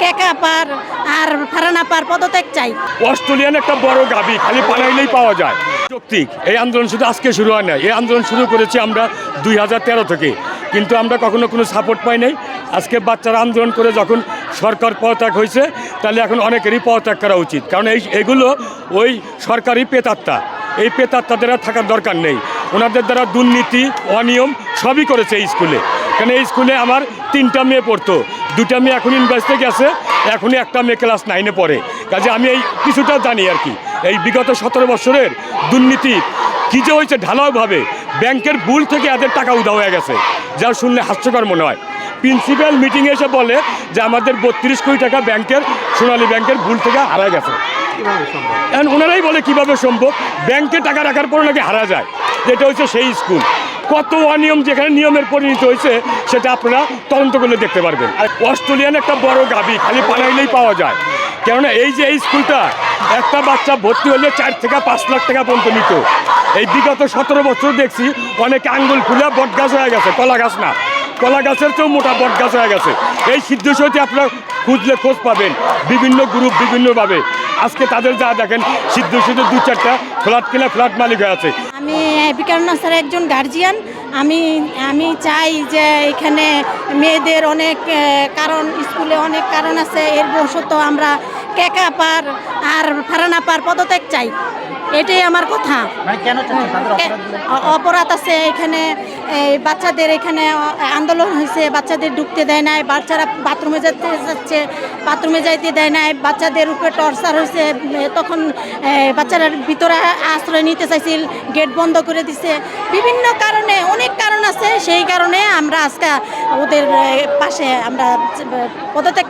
কেকা পার আর ফারানা পার পদত্যাগ চাই। অস্ট্রেলিয়ান একটা বড় গাবি, খালি পানাইলেই পাওয়া যায়। যৌক্তিক, এই আন্দোলন শুধু আজকে শুরু হয় না এই আন্দোলন শুরু করেছি আমরা দুই হাজার তেরো থেকে। কিন্তু আমরা কখনো কোনো সাপোর্ট পাই নাই। আজকে বাচ্চারা আন্দোলন করে যখন সরকার পদত্যাগ হয়েছে, তাহলে এখন অনেকেরই পদত্যাগ করা উচিত। কারণ এই, এগুলো ওই সরকারি পেতাত্তা। এই পেতাত্তাদের থাকার দরকার নেই। ওনাদের দ্বারা দুর্নীতি, অনিয়ম সবই করেছে এই স্কুলে। কারণ এই স্কুলে আমার তিনটা মেয়ে পড়তো। দুটা মেয়ে এখন ইউনিভার্সিটি গেছে এখনই একটা মেয়ে ক্লাস নাইনে পড়ে। কাজে আমি এই কিছুটা জানি আর কি। এই বিগত সতেরো বছরের দুর্নীতি কী যে হয়েছে ঢালাওভাবে ব্যাংকের ভুল থেকে এদের টাকা উধাও হয়ে গেছে যা শুনলে হাস্যকর মনে হয়। প্রিন্সিপাল মিটিংয়ে এসে বলে যে আমাদের বত্রিশ কোটি টাকা ব্যাংকের সোনালী ব্যাংকের ভুল থেকে হারা গেছে। এখন ওনারাই বলে কীভাবে সম্ভব? ব্যাংকে টাকা রাখার পরে নাকি হারা যায়? যেটা হচ্ছে সেই স্কুল কত অনিয়ম যেখানে নিয়মের পরিণত হয়েছে, সেটা আপনারা তদন্ত করলে দেখতে পারবেন। আর অস্ট্রেলিয়ান একটা বড় গাবি, খালি পানাইলেই পাওয়া যায়। কেননা এই যে এই স্কুলটা, একটা বাচ্চা ভর্তি হলে চার থেকে পাঁচ লাখ টাকা পর্যন্ত নিত। এই বিগত সতেরো বছর দেখছি, অনেক আঙ্গুল খুলে বট গাছ হয়ে গেছে, কলা গাছ না। কলা গাছের চেয়েও মোটা বট গাছ হয়ে গেছে। এই সিদ্ধ সইতে আপনারা খুঁজলে খোঁজ পাবেন। বিভিন্ন গ্রুপ বিভিন্নভাবে। আজকে তাদের যা দেখেন, সিদ্ধ সিদ্ধ দু চারটা ফ্ল্যাট কিনা ফ্ল্যাট মালিক হয়ে আছে। আমি বিকারুন্না স্যার একজন গার্জিয়ান আমি আমি চাই যে এখানে মেয়েদের অনেক কারণ, স্কুলে অনেক কারণ আছে। এর বশত আমরা কেকা পার আর ফারানা পার পদত্যাগ চাই। এটাই আমার কথা? অ- অপরাধ আছে এখানে। এই বাচ্চাদের এখানে আন্দোলন হয়েছে বাচ্চাদের ঢুকতে দেয় নাই বাচ্চারা বাথরুমে যেতে যাচ্ছে বাথরুমে যাইতে দেয় নাই বাচ্চাদের উপরে টর্চার হয়েছে তখন বাচ্চারা ভিতরে আশ্রয় নিতে চাইছিল গেট বন্ধ করে দিছে। বিভিন্ন কারণে অনেক কারণ আছে সেই কারণে আমরা আজকে ওদের পাশে আমরা পদত্যাগ